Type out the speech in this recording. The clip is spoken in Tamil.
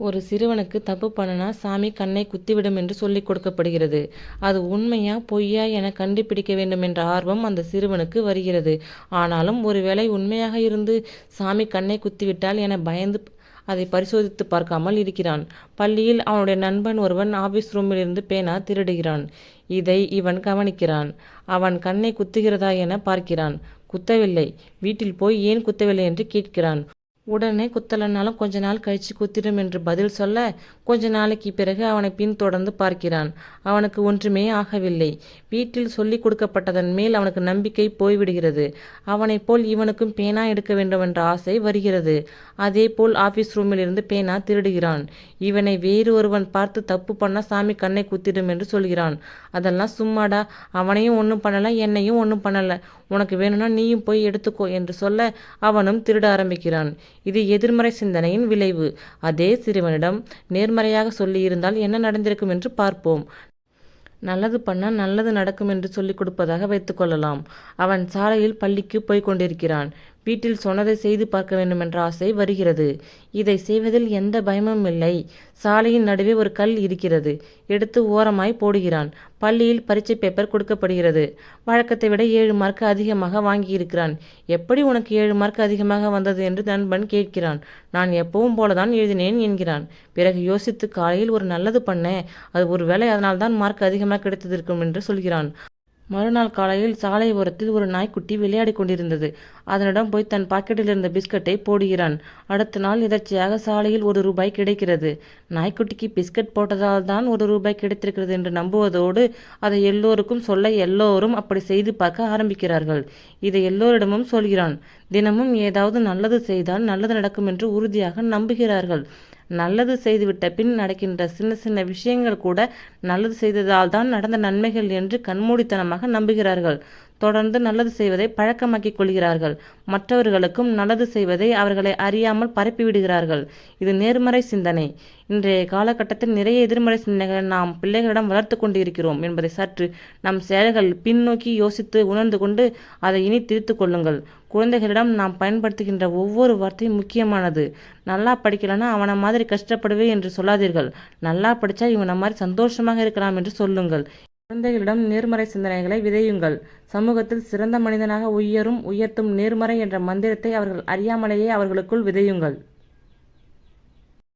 ஒரு சிறுவனுக்கு தப்பு பண்ணுனா சாமி கண்ணை குத்திவிடும் என்று சொல்லிக் கொடுக்கப்படுகிறது. அது உண்மையா பொய்யா என கண்டுபிடிக்க வேண்டும் என்ற ஆர்வம் அந்த சிறுவனுக்கு வருகிறது. ஆனாலும் ஒருவேளை உண்மையாக இருந்து சாமி கண்ணை குத்திவிட்டால் என பயந்து அதை பரிசோதித்துப் பார்க்காமல் இருக்கிறான். பள்ளியில் அவனுடைய நண்பன் ஒருவன் ஆபீஸ் ரூமிலிருந்து பேனா திருடுகிறான். இதை இவன் கவனிக்கிறான். அவன் கண்ணை குத்துகிறதா என பார்க்கிறான். குத்தவில்லை. வீட்டில் போய் ஏன் குத்தவில்லை என்று கேட்கிறான். உடனே குத்தலனாலும் கொஞ்ச நாள் கழிச்சு குத்திடும் என்று பதில் சொல்ல கொஞ்ச நாளைக்கு பிறகு அவனை பின்தொடர்ந்து பார்க்கிறான். அவனுக்கு ஒன்றுமே ஆகவில்லை. வீட்டில் சொல்லிக் கொடுக்கப்பட்டதன் மேல் அவனுக்கு நம்பிக்கை போய்விடுகிறது. அவனைப் போல் இவனுக்கும் பேனா எடுக்க வேண்டும் என்ற ஆசை வருகிறது. அதே போல் ஆஃபீஸ் ஆபீஸ் ரூமிலிருந்து பேனா திருடுகிறான். இவனை வேறு ஒருவன் பார்த்து தப்பு பண்ணால் சாமி கண்ணை குத்திடும் என்று சொல்கிறான். அதெல்லாம் சும்மாடா. அவனையும் ஒன்றும் பண்ணல என்னையும் ஒன்றும் பண்ணல. உனக்கு வேணும்னா நீயும் போய் எடுத்துக்கோ என்று சொல்ல அவனும் திருட ஆரம்பிக்கிறான். இது எதிர்மறை சிந்தனையின் விளைவு. அதே சிறுவனிடம் நேர்மறையாக சொல்லியிருந்தால் என்ன நடந்திருக்கும் என்று பார்ப்போம். நல்லது பண்ணா நல்லது நடக்கும் என்று சொல்லிக் கொடுப்பதாக வைத்துக் கொள்ளலாம். அவன் சாலையில் பள்ளிக்கு போய்க் கொண்டிருக்கிறான். வீட்டில் சொன்னதை செய்து பார்க்க வேண்டுமென்ற ஆசை வருகிறது. இதை செய்வதில் எந்த பயமும் இல்லை சாலையின் நடுவே ஒரு கல் இருக்கிறது. எடுத்து ஓரமாய் போடுகிறான். பள்ளியில் பரீட்சை பேப்பர் கொடுக்கப்படுகிறது. வழக்கத்தை விட ஏழு மார்க் அதிகமாக வாங்கியிருக்கிறான். எப்படி உனக்கு ஏழு மார்க் அதிகமாக வந்தது என்று நண்பன் கேட்கிறான். நான் எப்பவும் போலதான் எழுதினேன் என்கிறான். பிறகு யோசித்து காலையில் ஒரு நல்லது பண்ண அது ஒருவேளை அதனால்தான் மார்க் அதிகமாக கிடைத்திருக்கும் என்று சொல்கிறான். மறுநாள் காலையில் சாலை ஓரத்தில் ஒரு நாய்க்குட்டி விளையாடிக் கொண்டிருந்தது. அதனிடம் போய் தன் பாக்கெட்டில் இருந்த பிஸ்கட்டை போடுகிறான். அடுத்த நாள் எதர்ச்சியாக சாலையில் ஒரு ரூபாய் கிடைக்கிறது. நாய்க்குட்டிக்கு பிஸ்கட் போட்டதால் தான் ஒரு ரூபாய் கிடைத்திருக்கிறது என்று நம்புவதோடு அதை எல்லோருக்கும் சொல்ல எல்லோரும் அப்படி செய்து பார்க்க ஆரம்பிக்கிறார்கள். இதை எல்லோரிடமும் சொல்கிறான். தினமும் ஏதாவது நல்லது செய்தால் நல்லது நடக்கும் என்று உறுதியாக நம்புகிறார்கள். நல்லது செய்துவிட்ட பின் நடக்கின்ற சின்ன சின்ன விஷயங்கள் கூட நல்லது செய்ததால்தான் நடந்த நன்மைகள் என்று கண்மூடித்தனமாக நம்புகிறார்கள். தொடர்ந்து நல்லது செய்வதை பழக்கமாக்கிக் கொள்கிறார்கள். மற்றவர்களுக்கும் நல்லது செய்வதை அவர்களை அறியாமல் பரப்பிவிடுகிறார்கள். இது நேர்மறை சிந்தனை. இன்றைய காலகட்டத்தில் நிறைய எதிர்மறை சிந்தனைகளை நாம் பிள்ளைகளிடம் வளர்த்துக் கொண்டு இருக்கிறோம் என்பதை சற்று நம் செயல்கள் பின்னோக்கி யோசித்து உணர்ந்து கொண்டு அதை இனி திரித்து கொள்ளுங்கள். குழந்தைகளிடம் நாம் பயன்படுத்துகின்ற ஒவ்வொரு வார்த்தையும் முக்கியமானது. நல்லா படிக்கலன்னா அவனை மாதிரி கஷ்டப்படுவே என்று சொல்லாதீர்கள். நல்லா படிச்சா இவனை மாதிரி சந்தோஷமாக இருக்கலாம் என்று சொல்லுங்கள். குழந்தைகளிடம் நேர்மறை சிந்தனைகளை விதையுங்கள். சமூகத்தில் சிறந்த மனிதனாக உயரும் உயர்த்தும் நேர்மறை என்ற மந்திரத்தை அவர்கள் அறியாமலேயே அவர்களுக்குள் விதையுங்கள்.